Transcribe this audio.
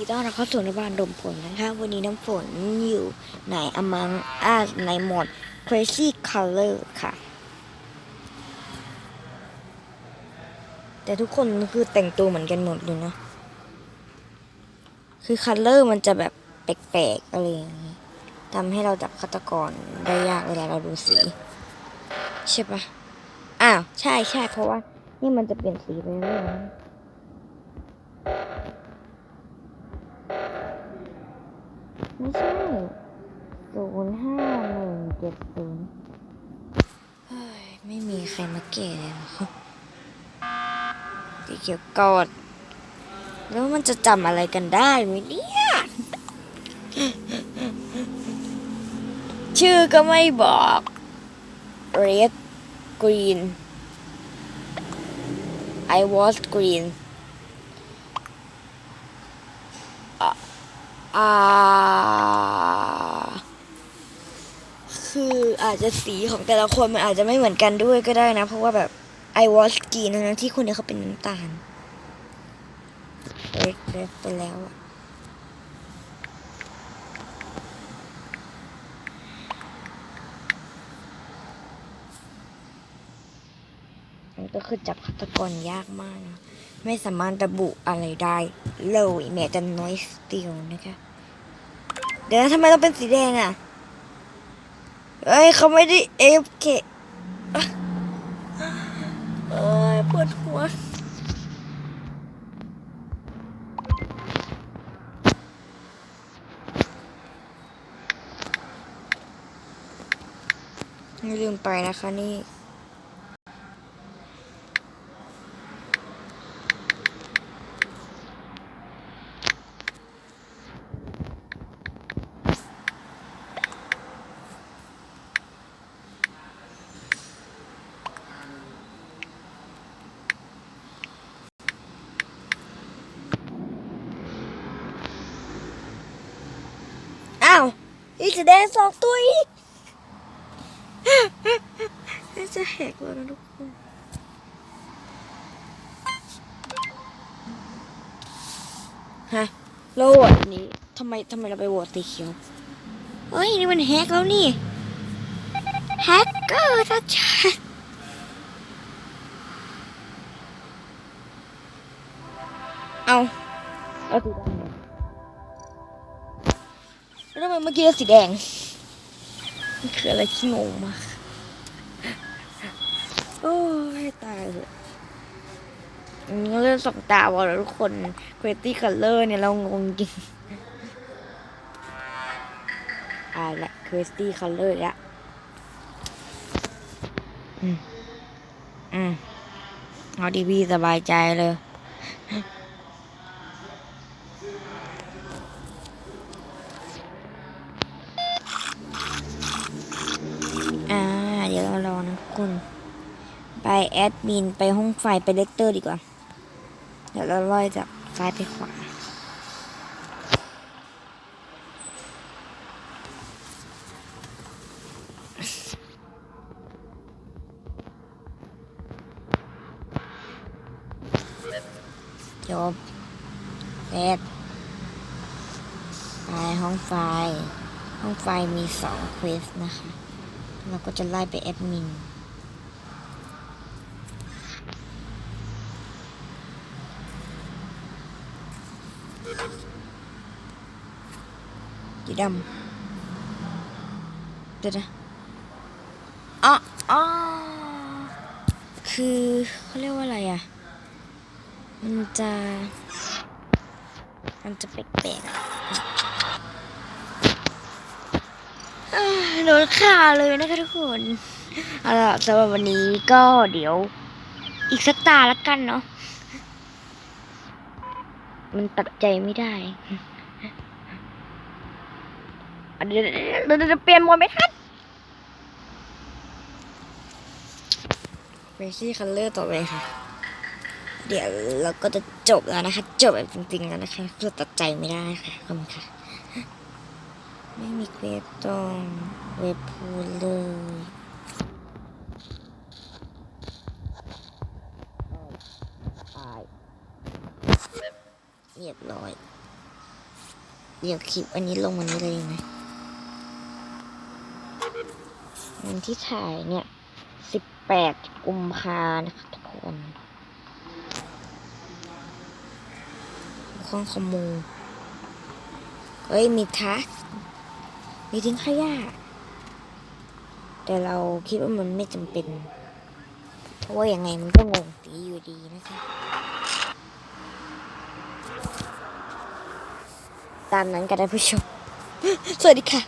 ดีต้อนรับเข้าสู่ในบ้านดมฝนนะคะวันนี้น้ำฝนอยู่ใน Among Us ในโหมด Crazy Color ค่ะ แต่ทุกคนคือแต่งตัวเหมือนกันหมดเลยเนาะคือ Color มันจะแบบแปลกๆอะไรอย่างนี้ทำให้เราจับฆาตกรได้ยากเวลาเราดูสี ใช่ปะอ้าว ใช่ใช่เพราะว่า นี่มันจะเปลี่ยนสีไปเรื่อย ไม่ใช่ศูนย์ห้าหนึ่งเจ็ดศูนย์เฮ้ย ไม่มีใครมาเกะเลยหรอสีเขียวกอด แล้วมันจะจำอะไรกันได้ไหมเนี่ย ชื่อก็ไม่บอก red green I was green อ่า คืออาจจะสีของแต่ละคนมันอาจจะไม่เหมือนกันด้วยก็ได้นะ เพราะว่าแบบ I was green ทั้งๆที่คนนี้เขาเป็นน้ำตาลเล็กไปแล้วอะมันก็คือจับฆาตกรยากมากนะ ไม่สามารถระบุอะไรได้เลยแม้แต่น้อยสติลนะคะ เดี๋ยวนะทำไมต้องเป็นสีแดงอะเอ้ยเขาไม่ได้เอฟเคเอ้ยปวดหัว ไม่ลืมไปนะคะนี่ อ้าว อีกสีแดงสองตัวอีกจะแหกแล้วนะทุกคนฮะเราโหวตอันนี้ทำไมทำไมเราไปโหวตสีเขียวเฮ้ยนี่มันแฮกแล้วนี่แฮกเกอร์ชัดๆเอาเอาสีดำเลย แล้วทำไมเมื่อกี้เราสีแดงมันคืออะไรที่งงมากโอ้ยตายเลยอันนี้ก็เรื่องสองตาวะแล้วทุกคน Crazy Color เนี่ยเรางงจริงอ่าละ Crazy Color ละอืม อืม เอาดีพี่สบายใจเลย อ่า เดี๋ยวเรารอนะทุกคน ไปแอดมินไปห้องไฟไปเลกเตอร์ดีกว่า เดี๋ยวเราล่อยจากซ้ายไปขวาจบแอดไปห้องไฟ ห้องไฟมีสองเควสนะคะ เราก็จะไล่ไปแอดมินสีดำเดี๋ยวนะอ๋ออ๋อคือเขาเรียกว่าอะไรอะ มันจะ มันจะแปลกๆอะ โดนฆ่าเลยนะคะทุกคนเอาล่ะสำหรับวันนี้ก็เดี๋ยว อีกสักตาละกันเนาะมันตัดใจไม่ได้เดี๋ยวเดี๋ยวเปลี่ยนโหมดไหมครับเ r ซี่คัลเลอร์ต่อไปค่ะ เดี๋ยวเราก็จะจบแล้วนะคะ จบแบบจริงๆแล้วนะคะคือตัดใจไม่ได้ค่ะขอบคุณค่ะ ไม่มีเควสตรงเว็บพูดเลยตายเรียบร้อย เดี๋ยวคลิปอันนี้ลงวันนี้เลยไหมวันที่ถ่ายเนี่ยสิบแปดกุมภานะคะทุกคนข้องขโมยเอ้ย มีทัส มีทิ้งขยะแต่เราคิดว่ามันไม่จำเป็น เพราะว่ายังไงมันก็งงตีอยู่ดีนะคะตามนั้นก็ได้านผู้ชม สวัสดีค่ะ